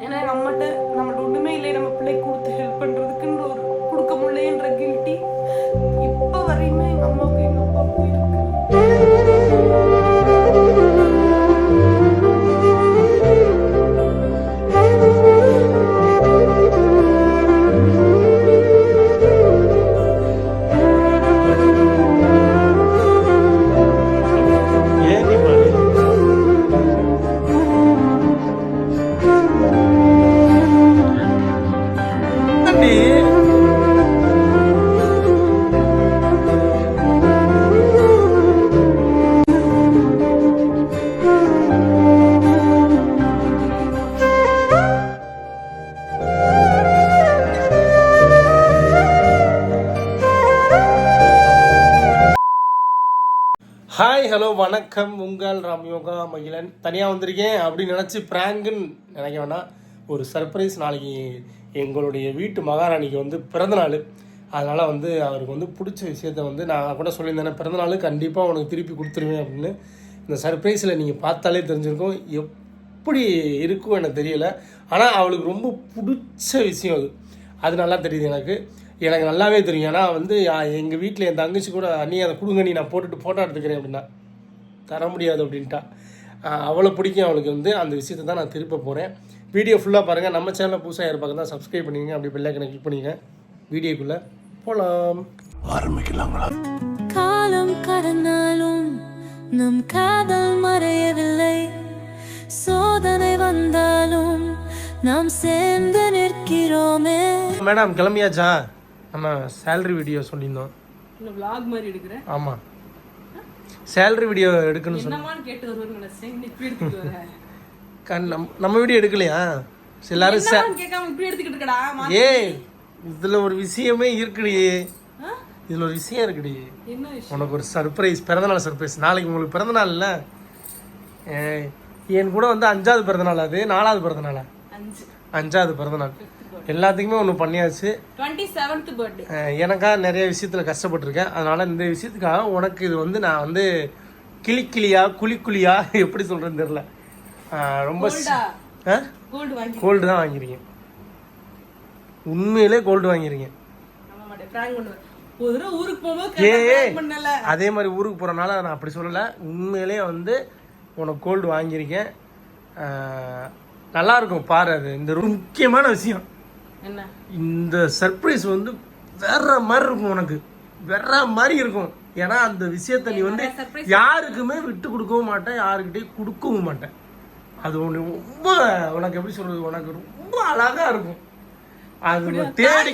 ஏன்னா எங்கள் வணக்கம் உங்கள் ராம்யோகா மகிழன். தனியாக வந்திருக்கேன் அப்படின்னு நினச்சி ப்ராங்குன்னு நினைக்க வேணாம். ஒரு சர்ப்ரைஸ் நாளைக்கு எங்களுடைய வீட்டு மகாராணிக்கு வந்து பிறந்தநாள் அதனால் வந்து அவருக்கு வந்து பிடிச்ச விஷயத்த வந்து நான் கூட சொல்லியிருந்தேன். பிறந்தநாள் கண்டிப்பாக உனக்கு திருப்பி கொடுத்துருவேன் அப்படின்னு. இந்த சர்ப்ரைஸில் நீங்கள் பார்த்தாலே தெரிஞ்சிருக்கும். எப்படி இருக்கும் எனக்கு தெரியல. ஆனால் அவளுக்கு ரொம்ப பிடிச்ச விஷயம் அது. அது நல்லா தெரியுது எனக்கு. எனக்கு நல்லாவே தெரியும். ஏன்னா வந்து எங்கள் வீட்டில் என் தங்கச்சி கூட அண்ணி அதை கொடுங்க நீ நான் போட்டுட்டு ஃபோட்டோ எடுத்துக்கிறேன் அப்படின்னா. தர முடியாது அப்படின்ட்டா. அவ்வளோ பிடிக்கும் அவளுக்கு வந்து அந்த விஷயத்தை தான் நான் திருப்ப போகிறேன் வீடியோ ஃபுல்லாக பாருங்கள் நம்ம சேனலில் புதுசாக யார் பார்க்க தான் சப்ஸ்கிரைப் பண்ணிங்க அப்படி பெல்லைக்கனை கிளிக் பண்ணிங்க வீடியோக்குள்ளே போகலாம் காலம் கடந்தாலும் நம் காதல் மறையவில்லை. சோதனை வந்தாலும் நாம் சேர்ந்து நிற்கிறோமே. மேடம் கிளம்பியாச்சா? நம்ம சேலரி வீடியோ சொல்லியிருந்தோம். இந்த vlog மாதிரி எடுக்கிறேன். ஆமாம் சேலரி வீடியோ எடுக்கணும்னு சொல்லி என்னமான்னு கேட்டு வருவேன்னு நினைச்சேன் இன்னைக்கு இப்படி எடுத்துட்டு வரேன் கண் நம் நம்ம வீடியோ எடுக்கலையா? எல்லாரும் ஏய் இதில் ஒரு விஷயமே இருக்குடி? இதில் ஒரு விஷயம் இருக்குடி. உனக்கு ஒரு சர்ப்ரைஸ் பிறந்தநாள் சர்ப்ரைஸ் நாளைக்கு உங்களுக்கு பிறந்தநாள் இல்லை? ஏய், என் கூட வந்து அஞ்சாவது பிறந்தநாள் அது நாலாவது பிறந்தநாளா? அஞ்சு. அஞ்சாவது பிறந்தநாள். எல்லாத்துக்குமே ஒன்று பண்ணியாச்சு. டுவெண்ட்டி செவன்த் பர்த்டே அஹ் எனக்காக நிறைய விஷயத்தில் கஷ்டப்பட்டிருக்கேன். அதனால் இந்த விஷயத்துக்காக உனக்கு இது வந்து நான் வந்து கிளி கிளியா குழி குழியா எப்படி சொல்கிறேன்னு தெரில ரொம்ப கோல்டா தான் வாங்கியிருக்கேன் உண்மையிலே கோல்டு வாங்கியிருக்கேன் அதே மாதிரி ஊருக்கு போகிறனால நான் அப்படி சொல்லலை. உண்மையிலே வந்து உனக்கு கோல்டு வாங்கியிருக்கேன் நல்லா இருக்கும். பாரு அது. இந்த முக்கியமான விஷயம். என்ன? இந்த சர்ப்ரைஸ் வந்து வேற மாதிரி இருக்கும் உனக்கு. வேற மாதிரி இருக்கும். ஏன்னா அந்த விஷயத்த நீ வந்து யாருக்குமே விட்டு கொடுக்கவும் மாட்டேன் யாருக்கிட்டையும் கொடுக்கவும் மாட்டேன். அது ஒன்று ரொம்ப உனக்கு எப்படி சொல்றது உனக்கு ரொம்ப அழகா இருக்கும். அது தேடி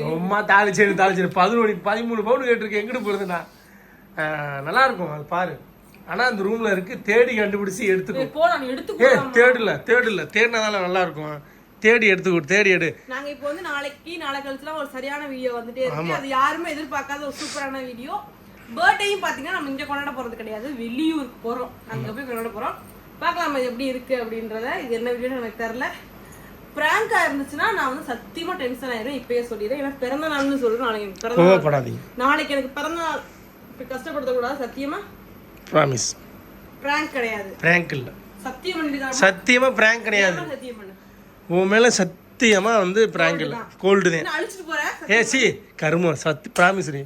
சும்மா தாளிச்சேரி தாளிச்சேரி பதினொன்று பதிமூணு பவுன் கேட்டிருக்கேன் எங்கிட்டு போகிறதுண்ணா நல்லா இருக்கும் அது பாரு. ஆனா அந்த ரூம்ல இருக்கு தேடி கண்டுபிடிச்சு எடுத்துக்கோ. தேடல தேடல. தேடினதால நல்லா இருக்கும். தேடி எடுத்துக்கோ தேடி எடு. நாங்க இப்போ வந்து நாளைக்கு நாளை கழிச்சுலாம் ஒரு சரியான வீடியோ வந்துட்டே இருக்கு. அது யாருமே எதிர்பார்க்காத ஒரு சூப்பரான வீடியோ பர்த்டேயும் பாத்தீங்கன்னா நம்ம இங்க கொண்டாட போறது கிடையாது. வெளியூருக்கு போறோம். அங்க போய் கொண்டாட போறோம். பார்க்கலாம் இது எப்படி இருக்கு அப்படின்றத. இது என்ன வீடியோன்னு எனக்கு தெரியல. பிராங்கா இருந்துச்சுன்னா நான் வந்து சத்தியமா டென்ஷன் ஆயிரும். இப்பயே சொல்லிடுறேன். ஏன்னா பிறந்த நாள்னு சொல்றேன் நாளைக்கு பிறந்த நாளைக்கு எனக்கு பிறந்த நாள். இப்ப கஷ்டப்படுத்தக்கூடாது சத்தியமா? ப்ராமிஸ் பிராங்க் கிடையாது. பிராங்க் இல்லை. சத்தியம் சத்தியமா பிராங்க் கிடையாது. சத்தியம் பண்ணு. உன் மேல சத்தியமா வந்து பிராங்க் இல்லை. கோல்டு தான் ஏ சி கருமம் சத்தி ப்ராமிஸ் ரீ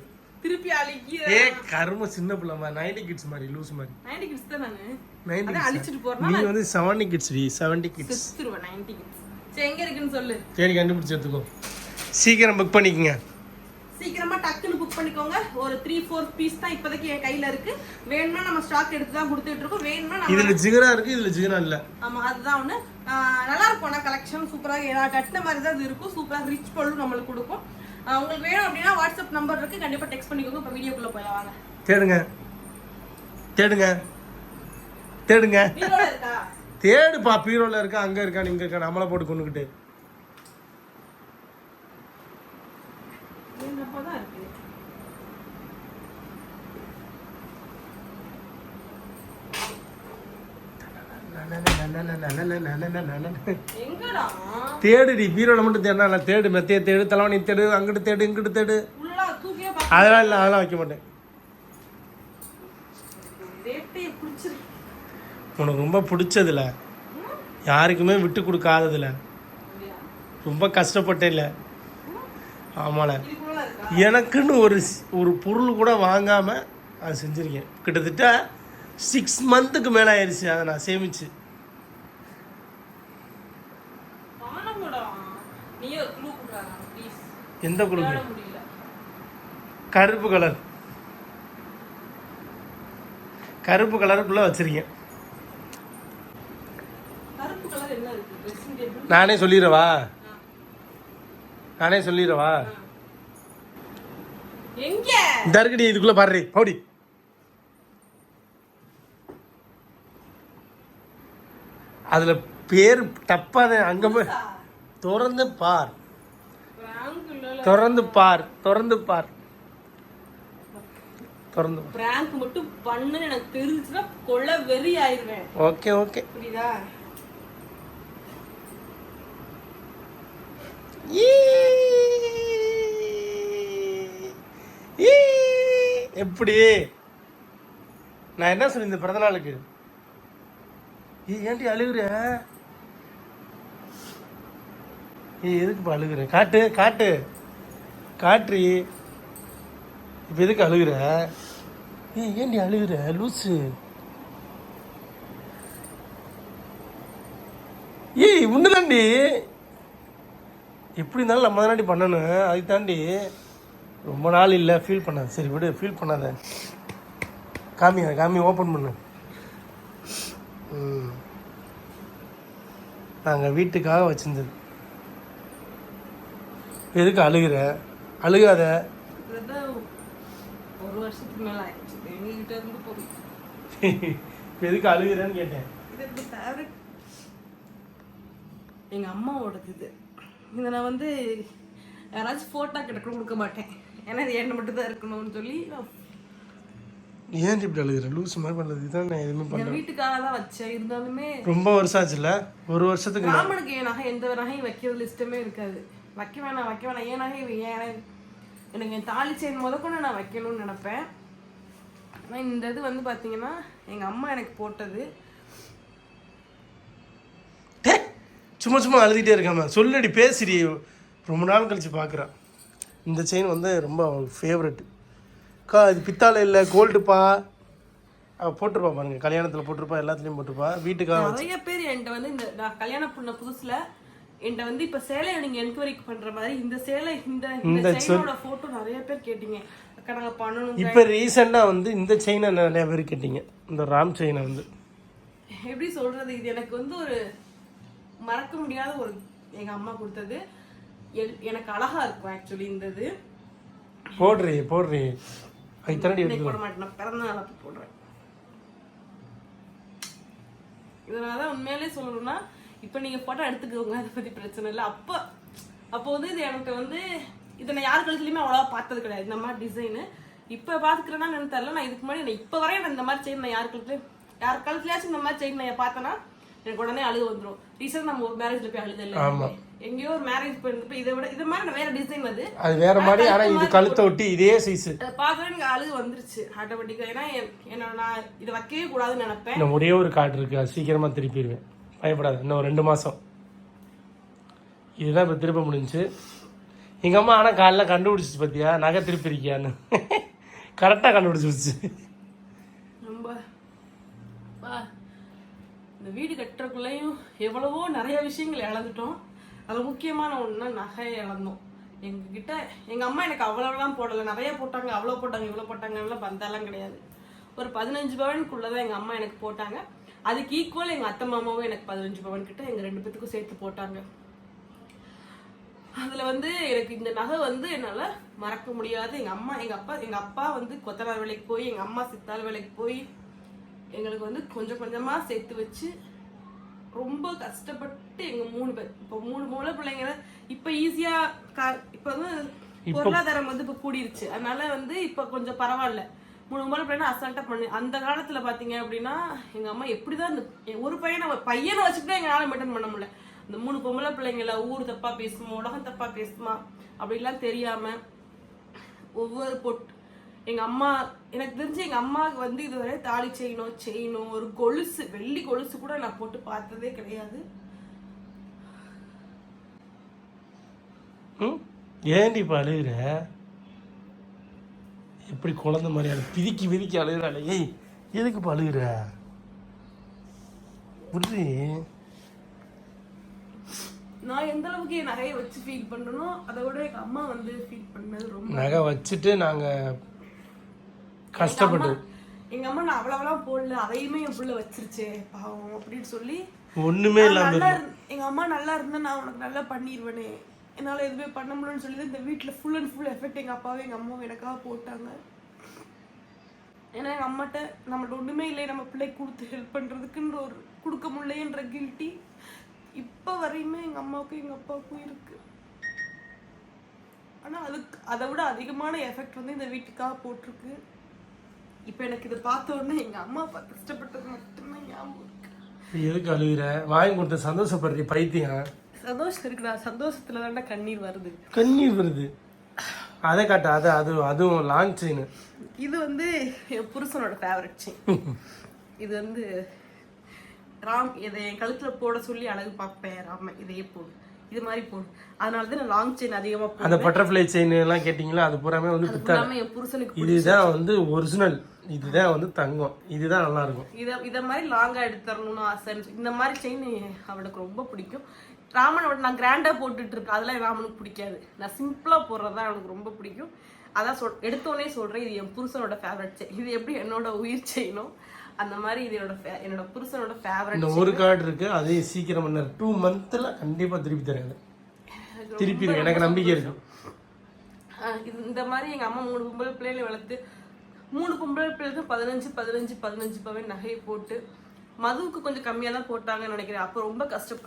திருப்பி அழிக்கிற ஏ கருமம் சின்ன பிள்ளை மாதிரி நைன்டி கிட்ஸ் மாதிரி லூஸ் மாதிரி. நைன்டி கிட்ஸ் தான்? நானு அழிச்சிட்டு போறேன் நீ வந்து செவன்டி கிட்ஸ் டி செவன்டி கிட்ஸ் செத்துருவேன் நைன்டி கிட்ஸ் சரி எங்க இருக்குன்னு சொல்லு. தேடி கண்டுபிடிச்சு எடுத்துக்கோ. சீக்கிரம் புக் பண்ணிக்கங்க. சீக்கிரமா டக்குன்னு புக் பண்ணிக்கோங்க. ஒரு த்ரீ ஃபோர் பீஸ் தான் இப்போதைக்கு என் கையில இருக்கு. வேணும்னா நம்ம ஸ்டாக் எடுத்து தான் கொடுத்துட்டு இருக்கோம். வேணும்னா இதுல ஜிகரா இருக்கு இதுல ஜிகரா இல்ல. ஆமா அதுதான் ஒண்ணு. நல்லா இருக்கும் ஆனா கலெக்ஷன் சூப்பராக கட்டின மாதிரி தான் இது இருக்கும். சூப்பராக ரிச் பொருள் நம்மளுக்கு கொடுக்கும். உங்களுக்கு வேணும் அப்படின்னா வாட்ஸ்அப் நம்பர் இருக்கு. கண்டிப்பா டெக்ஸ்ட் பண்ணிக்கோங்க. இப்போ வீடியோக்குள்ள போய் வாங்க. தேடுங்க. தேடுங்க. தேடுங்க. தேடுப்பா. பீரோல இருக்கா அங்க இருக்கா இங்க இருக்கா நம்மள போட்டு கொண்டுகிட்டு என்னப்பா தான் இருக்கு எங்கடா தேடுடி பீரோல மட்டும் தேடா தேடு மெத்தைய தேடு தலைவணி தேடு அங்கிட்டு தேடு இங்கிட்டு தேடு. அதெல்லாம் இல்லை அதெல்லாம் வைக்க மாட்டேன். உனக்கு ரொம்ப பிடிச்சதுல. யாருக்குமே விட்டு கொடுக்காததில்ல ரொம்ப கஷ்டப்பட்டேன் இல்லை ஆமால எனக்குன்னு ஒரு ஒரு பொருள் கூட வாங்காமல் அது செஞ்சுருக்கேன். கிட்டத்தட்ட சிக்ஸ் மந்த்துக்கு மேலே ஆயிடுச்சு அதை நான் சேமிச்சு காணோம்டா நீயே ஒரு க்ளூ கொடுறாங்க ப்ளீஸ் எந்த முடியல. கருப்பு கலர் கருப்பு கலருக்குள்ளே வச்சிருக்கேன் நானே சொல்லிடவா? நானே சொல்லிடவா? இந்த இருக்குடி இதுக்குள்ளே பாரு பவுடி அதில் பேர் தப்பான அங்கே போய் திறந்து பார். திறந்து பார். திறந்து பார். திறந்து பார். பிராங்க் மட்டும் பண்ணுன்னு எனக்கு தெரிஞ்சுச்சுன்னா கொள்ள வெறி ஆயிருவேன். Okay okay. புரியுதா? எப்படி? நான் என்ன சொல்லியிருந்தேன் பிறந்த நாளுக்கு ஏய் ஏன்டி அழுகுற? ஏய் எதுக்குப்பா அழுகுற? காட்டு காட்டு. காற்று இப்போ எதுக்கு அழுகுற? ஏய் ஏண்டி அழுகுற? லூசு. ஏய் உண்மைதாண்டி எப்படி இருந்தாலும் நம்ம தாண்டி பண்ணணும். அதுக்கு தாண்டி ரொம்ப நாள் இல்லை ஃபீல் பண்ணாத. சரி விடு ஃபீல் பண்ணாத. காமி காமி ஓப்பன் பண்ணு. ம். நாங்கள் வீட்டுக்காக வச்சிருந்தது. எதுக்கு அழுகுற? அழுகாத. ஒரு வருஷத்துக்கு மேல ஆயிடுச்சு. எங்ககிட்ட இருந்து இப்ப எதுக்கு அழுகுறேன்னு கேட்டேன். எங்க அம்மாவோடது இது. இதை நான் வந்து யாராச்சும் ஃபோட்டோ கிட்ட கூட கொடுக்க மாட்டேன். ஏன்னா இது என்ன மட்டும் தான் இருக்கணும்னு சொல்லி நான் ஏன் இப்படி அழுகுற? லூஸ் மாதிரி பண்ணுறது இதுதான் நான் எதுவுமே பண்ண என் வீட்டுக்காக தான் வச்சேன். இருந்தாலுமே ரொம்ப வருஷம் ஆச்சுல்ல? ஒரு வருஷத்துக்கு. ராமனுக்கு என் நகை எந்த நகையும் வைக்கிறது இஷ்டமே இருக்காது. வைக்க வேணாம் வைக்க வேணாம் ஏன் நகை வை- ஏன் எனக்கு என் தாலி செயின் முத கூட நான் வைக்கணும்னு நினைப்பேன். ஆனால் இந்த இது வந்து பார்த்தீங்கன்னா எங்கள் அம்மா எனக்கு போட்டது. சும்மா சும்மா அழுதுகிட்டே இருக்காம. சொல்லுடி பேசுடி. ரொம்ப நாள் கழிச்சு பார்க்குறேன் இந்த செயின் வந்து ரொம்ப ஃபேவரெட் கா இது பித்தாளை இல்லை கோல்டுப்பா போட்டிருப்பா பாருங்க. கல்யாணத்தில் போட்டிருப்பா எல்லாத்துலேயும் போட்டிருப்பா. வீட்டுக்காக நிறைய பேர் என்கிட்ட வந்து இந்த நான் கல்யாணம் பண்ண புதுசுல என்கிட்ட வந்து இப்ப சேலையை நீங்க என்கொயரி பண்ற மாதிரி இந்த சேலை இந்த இந்த செயினோட போட்டோ நிறைய பேர் கேட்டீங்க. அக்கா நாங்க பண்ணணும் இப்போ ரீசெண்டாக வந்து இந்த செயினை நிறைய பேர் கேட்டீங்க. இந்த ராம் செயினை வந்து. எப்படி சொல்றது? இது எனக்கு வந்து ஒரு மறக்க முடியாத ஒரு எங்க அம்மா கொடுத்தது. எனக்கு அழகா இருக்கும் ஆக்சுவலி இந்த இது. போடுறி போடுறி. இன்னைக்கு போட மாட்டேன் நான் பிறந்த நாள் அப்ப போடுறேன். இதனால உண்மையிலே சொல்லணும்னா இப்ப நீங்க போட்டோ எடுத்துக்கோங்க அதை பத்தி பிரச்சனை இல்லை. அப்ப அப்போ வந்து இது எனக்கு வந்து இதை நான் யார் கழுத்துலயுமே அவ்வளவா பார்த்தது கிடையாது. இந்த மாதிரி டிசைனு இப்ப பாத்துக்கிறேன்னா எனக்கு தெரியல. நான் இதுக்கு முன்னாடி இப்ப வரையும் நான் இந்த மாதிரி செயின் நான் யார் கழுத்து யார் கழுத்துலயாச்சும் இந்த மாதிரி செயின் நான் பார்த்தேன்னா எனக்கு உடனே அழுக வந்துரும். ரீசெண்ட் நம்ம ஒரு மேரேஜ்ல போய் அழுது இல்லை எங்கேயோ ஒரு மேரேஜ் போயிருந்தப்ப இதை விட இது மாதிரி வேற டிசைன் அது. அது வேற மாதிரி ஆனால் இது கழுத்தை ஒட்டி இதே சைஸு அதை பார்த்தோன்னே எனக்கு அழுகு வந்துருச்சு ஆட்டோமேட்டிக்கா ஏன்னா என்- என்னோட நான் இதை வைக்கவே கூடாதுன்னு நினைப்பேன். ஒரே ஒரு கார்டு இருக்கு. அது சீக்கிரமாக திருப்பிடுவேன். பயப்படாது இன்னும் ஒரு ரெண்டு மாதம் இதுதான் இப்போ திருப்ப முடிஞ்சுச்சு எங்கள் அம்மா ஆனால் காலைல கண்டுபிடிச்சிச்சு பார்த்தியா நகை திருப்பி இருக்கியான்னு கரெக்டாக கண்டுபிடிச்சிருச்சு. ரொம்ப. பா, இந்த வீடு கட்டுறக்குள்ளேயும் எவ்வளவோ நிறைய விஷயங்கள் இழந்துட்டோம். அதில் முக்கியமான ஒன்றுனா நகையை இழந்தோம். எங்ககிட்ட எங்கள் அம்மா எனக்கு அவ்வளோலாம் போடலை. நிறைய போட்டாங்க. அவ்வளோ போட்டாங்க இவ்வளோ போட்டாங்கலாம் பந்தாலாம் கிடையாது. ஒரு பதினஞ்சு பவனுக்குள்ளதான் எங்கள் அம்மா எனக்கு போட்டாங்க. அதுக்கு ஈக்குவல் எங்க அத்தை மாமாவும் எனக்கு பதினஞ்சு பவன் கிட்ட எங்க ரெண்டு பேத்துக்கும் சேர்த்து போட்டாங்க. அதுல வந்து எனக்கு இந்த நகை வந்து என்னால மறக்க முடியாது. எங்க அம்மா எங்க அப்பா எங்க அப்பா வந்து கொத்தனார் வேலைக்கு போய் எங்க அம்மா சித்தாள் வேலைக்கு போய் எங்களுக்கு வந்து கொஞ்சம் கொஞ்சமா சேர்த்து வச்சு ரொம்ப கஷ்டப்பட்டு எங்க மூணு பேர் இப்போ மூணு மூணு பிள்ளைங்க இப்ப ஈஸியா இப்ப வந்து பொருளாதாரம் வந்து இப்ப கூடிருச்சு. அதனால வந்து இப்ப கொஞ்சம் பரவாயில்ல. மூணு ஒம்பது பையனை அசால்ட்டாக பண்ணு அந்த காலத்தில் பார்த்தீங்க அப்படின்னா எங்கள் அம்மா எப்படி தான் இந்த ஒரு பையனை பையனை வச்சுக்கிட்டே எங்களால மெயின்டைன் பண்ண முடியல. இந்த மூணு பொம்பளை பிள்ளைங்கள ஊர் தப்பாக பேசுமா உலகம் தப்பாக பேசுமா அப்படின்லாம் தெரியாமல் ஒவ்வொரு பொட் எங்கள் அம்மா எனக்கு தெரிஞ்சு எங்கள் அம்மாவுக்கு வந்து இதுவரை தாலி செய்யணும் செயினோ ஒரு கொலுசு வெள்ளி கொலுசு கூட நான் போட்டு பார்த்ததே கிடையாது. ஏண்டி பழுகிற? எப்படி குழந்தை மாதிரி அழு பிதிக்கி பிதிக்கி அழுகுறாள். ஏய் எதுக்கு இப்போ அழுகுற? விட்ரி நான் எந்த அளவுக்கு என் நகையை வச்சு ஃபீல் பண்றேனோ அதை விட எங்க அம்மா வந்து ஃபீல் பண்ணது ரொம்ப நகை வச்சுட்டு நாங்கள் கஷ்டப்பட்டு எங்க அம்மா நான் அவ்வளவெல்லாம் போடல அதையுமே என் புள்ள வச்சிருச்சே பாவம் அப்படின்னு சொல்லி. ஒன்றுமே இல்லாமல் எங்க அம்மா நல்லா இருந்தா நான் உனக்கு நல்லா பண்ணிடுவேனே என்னால் எதுவுமே பண்ண முடியலன்னு சொல்லி இந்த வீட்டில் ஃபுல் அண்ட் ஃபுல் எஃபெக்ட் எங்கள் அப்பாவும் எங்கள் அம்மாவும் எனக்காக போட்டாங்க. ஏன்னா எங்கள் அம்மாட்ட நம்மள்ட்ட ஒன்றுமே இல்லை நம்ம பிள்ளைக்கு கொடுத்து ஹெல்ப் பண்ணுறதுக்குன்ற ஒரு கொடுக்க முடியலன்ற கில்ட்டி இப்போ வரையுமே எங்கள் அம்மாவுக்கும் எங்கள் அப்பாவுக்கும் இருக்கு. ஆனால் அதுக்கு அதை விட அதிகமான எஃபெக்ட் வந்து இந்த வீட்டுக்காக போட்டிருக்கு. இப்போ எனக்கு இதை பார்த்த உடனே எங்கள் அம்மா அப்பா கஷ்டப்பட்டது மட்டும்தான் ஞாபகம் இருக்கு. எதுக்கு அழுகிற? வாங்கி கொடுத்த சந்தோஷப்படுறீ பைத்தியம்? சந்தோஷம் இருக்குடா சந்தோஷத்துல தான்டா கண்ணீர் வருது. கண்ணீர் வருது. அதை காட்டு அது அது அதுவும் லாங் செயின் இது வந்து என் புருஷனோட ஃபேவரட் செயின் இது வந்து ராம் இதை என் கழுத்துல போட சொல்லி அழகு பார்ப்பேன் ராம இதையே போடு. இது மாதிரி போடு. அதனால தான் நான் லாங் செயின் அதிகமா அந்த பட்டர்ஃப்ளை செயின் எல்லாம் கேட்டிங்களா? அது பூராமே வந்து ஃபுல்லாமே என் புருஷனுக்கு இதுதான் வந்து ஒரிஜினல் இதுதான் வந்து தங்கம். இதுதான் நல்லா இருக்கும் இதை இதை மாதிரி லாங்கா எடுத்துறணும்னு ஆசை. இந்த மாதிரி செயின் அவனுக்கு ரொம்ப பிடிக்கும். ராமனோட நான் கிராண்டா போட்டுட்டு இருக்கேன் அதெல்லாம் ராமனுக்கு பிடிக்காது. நான் சிம்பிளா போடுறது தான் அவனுக்கு ரொம்ப பிடிக்கும். அதான் சொல் எடுத்தோடனே சொல்றேன் இது என் புருஷனோட ஃபேவரட் செயின் இது எப்படி என்னோட உயிர் செயினும் அந்த மாதிரி இது என்னோட என்னோட புருஷனோட ஃபேவரட் இந்த ஒரு கார்டு இருக்கு அதே சீக்கிரம் பண்ண டூ மந்த்ல கண்டிப்பா திருப்பி தரேன் திருப்பி. எனக்கு நம்பிக்கை இருக்கு. இந்த மாதிரி எங்க அம்மா மூணு பொம்பளை பிள்ளைகளை வளர்த்து மூணு பொம்பளை பிள்ளைகளுக்கு பதினஞ்சு பதினஞ்சு பதினஞ்சு பவன் நகையை போட்டு மதுவுக்கு கொஞ்சம் கம்மியாக தான் போட்டாங்கன்னு நினைக்கிறேன். அப்போ ரொம்ப கஷ்டம்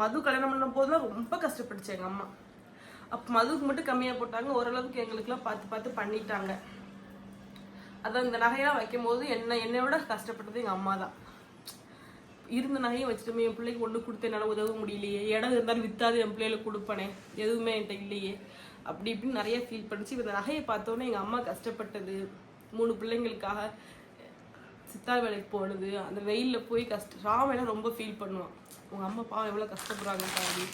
மது கல்யாணம் பண்ண போதுலாம் ரொம்ப கஷ்டப்பட்டுச்சு எங்கள் அம்மா. அப்போ மதுவுக்கு மட்டும் கம்மியாக போட்டாங்க. ஓரளவுக்கு எங்களுக்குலாம் பார்த்து பார்த்து பண்ணிட்டாங்க. அதான் இந்த நகையெல்லாம் வைக்கும் போது என்ன என்னை விட கஷ்டப்பட்டது எங்கள் அம்மா தான். இருந்த நகையும் வச்சுட்டு என் பிள்ளைக்கு ஒன்று கொடுத்து என்னால் உதவ முடியலையே. இடம் இருந்தாலும் வித்தாது என் பிள்ளைகளுக்கு கொடுப்பனே. எதுவுமே என்கிட்ட இல்லையே. அப்படி இப்படின்னு நிறைய ஃபீல் பண்ணிச்சு. இந்த நகையை பார்த்தோன்னே எங்கள் அம்மா கஷ்டப்பட்டது. மூணு பிள்ளைங்களுக்காக சித்தார் வேலைக்கு போனது அந்த வெயிலில் போய் கஷ்ட ராமையெல்லாம் ரொம்ப ஃபீல் பண்ணுவான். உங்கள் அம்மா பாவம் எவ்வளோ கஷ்டப்படுறாங்க பாதி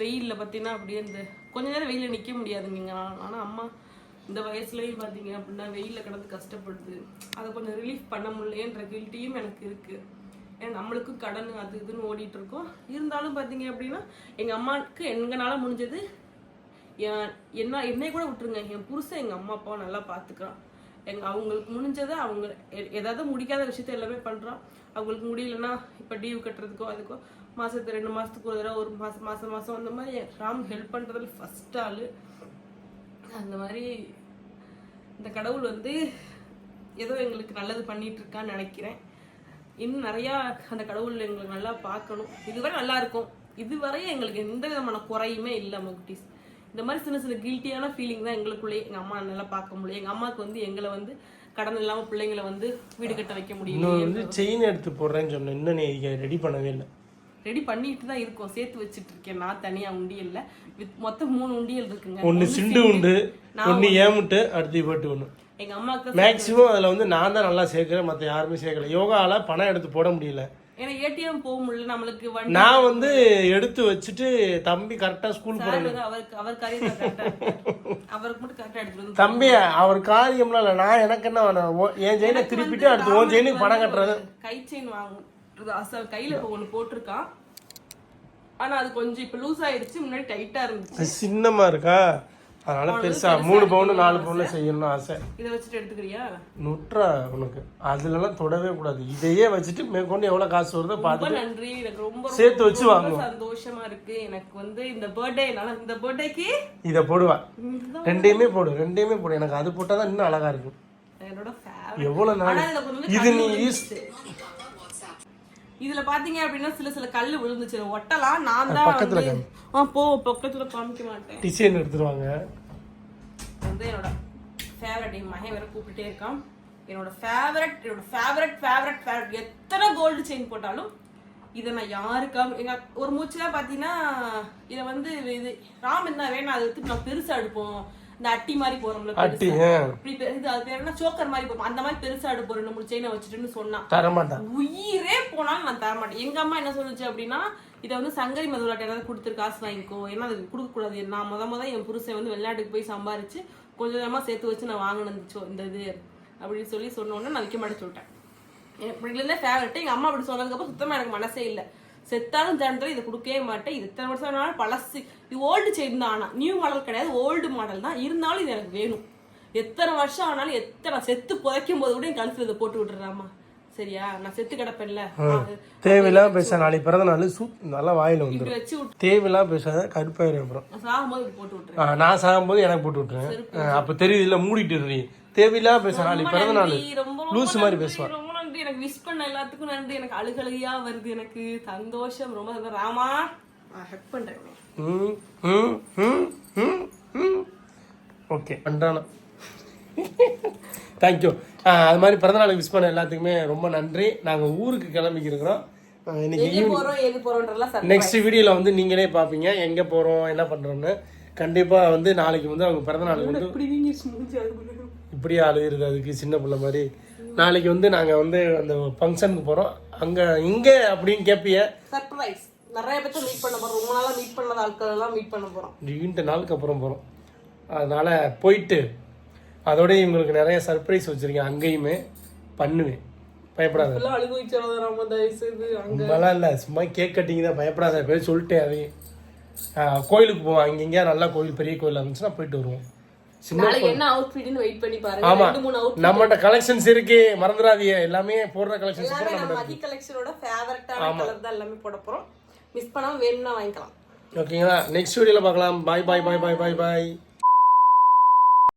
வெயிலில் பார்த்தீங்கன்னா அப்படியே இந்த கொஞ்ச நேரம் வெயிலில் நிற்க முடியாதுங்க ஆனால் அம்மா இந்த வயசுலேயும் பார்த்தீங்க அப்படின்னா வெயிலில் கிடந்து கஷ்டப்படுது. அதை கொஞ்சம் ரிலீஃப் பண்ண முடியலன்ற கில்ட்டியும் எனக்கு இருக்குது ஏன்னா நம்மளுக்கும் கடன் அது இதுன்னு ஓடிட்டு இருக்கோம். இருந்தாலும் பார்த்தீங்க அப்படின்னா எங்கள் அம்மாவுக்கு எங்கனால முடிஞ்சது என்ன என்னை கூட விட்டுருங்க. என் புருஷன் எங்கள் அம்மா அப்பாவை நல்லா பார்த்துக்கிறான் எங்க அவங்களுக்கு முடிஞ்சதை அவங்க எ- ஏதாவது முடிக்காத விஷயத்த எல்லாமே பண்ணுறான் அவங்களுக்கு முடியலன்னா இப்போ டியூ கட்டுறதுக்கோ அதுக்கோ மாதத்து ரெண்டு மாதத்துக்கு ஒரு தடவை ஒரு மாதம் மாதம் மாதம் அந்த மாதிரி ராம் ஹெல்ப் பண்ணுறதுல ஃபஸ்ட் ஆள். அந்த மாதிரி இந்த கடவுள் வந்து ஏதோ எங்களுக்கு நல்லது பண்ணிட்டு இருக்கான்னு நினைக்கிறேன். இன்னும் நிறையா அந்த கடவுள் எங்களுக்கு நல்லா பார்க்கணும். இதுவரை நல்லா இருக்கும். இதுவரை எங்களுக்கு எந்த விதமான குறையுமே இல்லை முக்டிஸ் இந்த மாதிரி சின்ன சின்ன கில்ட்டியான ஃபீலிங் தான் எங்களுக்குள்ளே எங்கள் அம்மா நல்லா பார்க்க முடியும் எங்கள் அம்மாவுக்கு வந்து எங்களை வந்து கடன் இல்லாமல் பிள்ளைங்களை வந்து வீடு கட்ட வைக்க முடியல. இன்னும் வந்து செயின் எடுத்து போடுறேன்னு சொன்னேன். இன்னும் நீ ரெடி பண்ணவே இல்லை. ரெடி பண்ணிட்டு தான் இருக்கோம். சேர்த்து வச்சுட்டு இருக்கேன் நான் தனியாக உண்டியல்ல வித் மொத்தம் மூணு உண்டியல் இருக்குங்க. ஒன்று சிண்டு உண்டு ஒன்று ஏமுட்டு அடுத்து போட்டு ஒன்று எங்கள் அம்மாவுக்கு மேக்ஸிமம் அதில் வந்து நான் தான் நல்லா சேர்க்குறேன். மற்ற யாருமே சேர்க்கல. யோகாவில் பணம் எடுத்து போட முடியல. ஏன்னா ஏடிஎம் போக முடியல நம்மளுக்கு நான் வந்து எடுத்து வச்சுட்டு தம்பி கரெக்டாக ஸ்கூல் போகிறேன் சார் அவருக்கு அவர் காரியம் கரெக்டா அவருக்கு மட்டும் கரெக்டா வந்து தம்பி அவர் காரியம்லாம் இல்லை. நான் எனக்கு என்ன என் செயினை திருப்பிட்டு அடுத்து உன் செயினுக்கு பணம் கட்டுறது. கை செயின் அசல். கையில இப்போ ஒண்ணு போட்டிருக்கான். ஆனா அது கொஞ்சம் இப்ப லூஸ் ஆயிடுச்சு. முன்னாடி டைட்டா இருந்துச்சு. சின்னமா இருக்கா? அதனால பெருசா மூணு பவுன் நாலு பவுன்ல செய்யணும்னு ஆசை. இதை வச்சுட்டு எடுத்துக்கிறியா? நுட்றா உனக்கு. அதுலலாம் தொடவே கூடாது. இதையே வச்சுட்டு மேற்கொண்டு எவ்வளவு காசு வருதோ பார்த்து நன்றி. எனக்கு ரொம்ப சேர்த்து வச்சு வாங்குவோம். சந்தோஷமா இருக்கு. எனக்கு வந்து இந்த பர்த்டே இந்த பர்த்டேக்கு இதை போடுவா. ரெண்டையுமே போடு ரெண்டையுமே போடு. எனக்கு அது போட்டாதான் இன்னும் அழகா இருக்கும். எவ்வளவு நாள்? இது நீ. இதுல பாத்தீங்க அப்படின்னா சில சில கல்லு விழுந்துச்சு. ஒட்டலாம் நான் தான் பக்கத்துல வந்து ஆ போ பக்கத்துல காமிக்க மாட்டேன். டிசைன் எடுத்துருவாங்க. வந்து என்னோட ஃபேவரட் என் மகன் வேற கூப்பிட்டுட்டே இருக்கான். என்னோட ஃபேவரட் என்னோட ஃபேவரட் ஃபேவரட் ஃபேவரட் எத்தனை கோல்டு செயின் போட்டாலும் இதை நான் யாருக்காக எங்க ஒரு மூச்சுலாம் பார்த்தீங்கன்னா இதை வந்து இது ராம் என்ன வேணும் அதை எடுத்து நான் பெருசா எடுப்போம். இந்த அட்டி மாதிரி போறோம்ல அட்டி இது அது பேர் என்ன சோக்கர் மாதிரி போகும் அந்த மாதிரி பெருசா எடுப்போம் ரெண்டு மூணு செயினை வச்சுட்டுன்னு சொன்னான் தரமாட்டான். உயிரே போனாலும் நான் தர மாட்டேன் எங்க அம்மா என்ன சொல்லுச்சு அப்படின்னா இதை வந்து சங்கரி மதுவிலாட்ட ஏதாவது கொடுத்துரு காசு வாங்கிக்கோ. ஏன்னா அது கொடுக்கக்கூடாது. நான் முத முத என் புருஷன் வந்து வெளிநாட்டுக்கு போய் சம்பாரிச்சு கொஞ்சம் கொஞ்சமாக சேர்த்து வச்சு நான் வாங்கினது இந்த இது அப்படின்னு சொல்லி சொன்ன உடனே நான் விற்க மாட்டேன் சொல்லிட்டேன். இப்படிலேருந்தே ஃபேவரட் எங்கள் அம்மா அப்படி சொன்னதுக்கப்புறம் சுத்தமாக எனக்கு மனசே இல்லை. செத்தாலும் தினத்துல இதை கொடுக்கவே மாட்டேன். இது எத்தனை வருஷம் வேணாலும் பழசு. இது ஓல்டு செயின் தான் ஆனால் நியூ மாடல் கிடையாது ஓல்டு மாடல் தான். இருந்தாலும் இது எனக்கு வேணும். எத்தனை வருஷம் ஆனாலும் எத்தனை செத்து புதைக்கும் போது கூட என் கழுத்துல இதை போட்டு விட்டுறாமா சரியா? நான் செத்து கிடப்பேன்ல. தேவையில்லாம பேச நாளைக்கு பிறந்த நாள் சூ நல்லா வாயில வந்துடும் தேவையில்லாம பேசாத கடுப்பாயிரும் அப்புறம். நான் சாகும்போது போட்டு விட்டுறேன். நான் சாகும்போது எனக்கு போட்டு விட்டுறேன். அப்போ தெரியுது இல்லை மூடிட்டு நீ. தேவையில்லாம பேச நாளைக்கு பிறந்த நாள். லூஸ் மாதிரி பேசுவான் நன்றி. எனக்கு விஷ் பண்ண எல்லாத்துக்கும் நன்றி. எனக்கு அழுகழுகையா வருது. எனக்கு சந்தோஷம். ரொம்ப. ராமா ஹெல்ப் பண்றேன். ஓகே பண்றானா தேங்க்யூ அது மாதிரி பிறந்தநாளுக்கு விஷ் பண்ண எல்லாத்துக்குமே ரொம்ப நன்றி. நாங்கள் ஊருக்கு கிளம்பிக்கிறோம் இன்னைக்கு நெக்ஸ்ட் வீடியோவில் வந்து நீங்களே பார்ப்பீங்க. எங்கே போகிறோம் என்ன பண்ணுறோம்னு கண்டிப்பாக வந்து நாளைக்கு வந்து அவங்க பிறந்த நாளுக்கு வந்து இப்படியே அழுகிறது. அதுக்கு சின்ன பிள்ளை மாதிரி நாளைக்கு வந்து நாங்கள் வந்து அந்த ஃபங்க்ஷனுக்கு போகிறோம் அங்கே இங்கே அப்படின்னு கேட்பீங்க சர்ப்ரைஸ் நிறைய பேர்த்த மீட் பண்ண போறோம். ரொம்ப நாளா மீட் பண்ணாத ஆட்கள் எல்லாம் மீட் பண்ண போறோம். நீண்ட நாளுக்கு அப்புறம் போகிறோம் அதனால் போயிட்டு அதோட இவங்களுக்கு நிறைய சர்ப்ரைஸ் வச்சுருக்கேன். அங்கேயுமே பண்ணுவேன். பயப்படாத. ரொம்பலாம் இல்லை சும்மா கேக் கட்டிங் தான். பயப்படாத. போய் சொல்லிட்டேன் அதையும். ஆ, கோயிலுக்கு போவோம். அங்கே எங்கேயா நல்லா கோயில் பெரிய கோயில் இருந்துச்சுன்னா போயிட்டு வருவோம். என்ன அவுட்ஃபிட்னு வெயிட் பண்ணி பாருங்க. ரெண்டு மூணு கலெக்ஷன்ஸ் இருக்கு. மறந்துடாதீங்க. எல்லாமே போடுற கலெக்ஷன்ஸ் எல்லாமே நம்ம மதி கலெக்ஷனோட ஃபேவரட்டான கலர் தான் எல்லாமே போட போறோம். மிஸ் பண்ணாம வேணும்னா வாங்கிக்கலாம். ஓகேங்களா? நெக்ஸ்ட் வீடியோவில் பார்க்கலாம். பாய் பாய் பாய் பாய் பாய் பாய்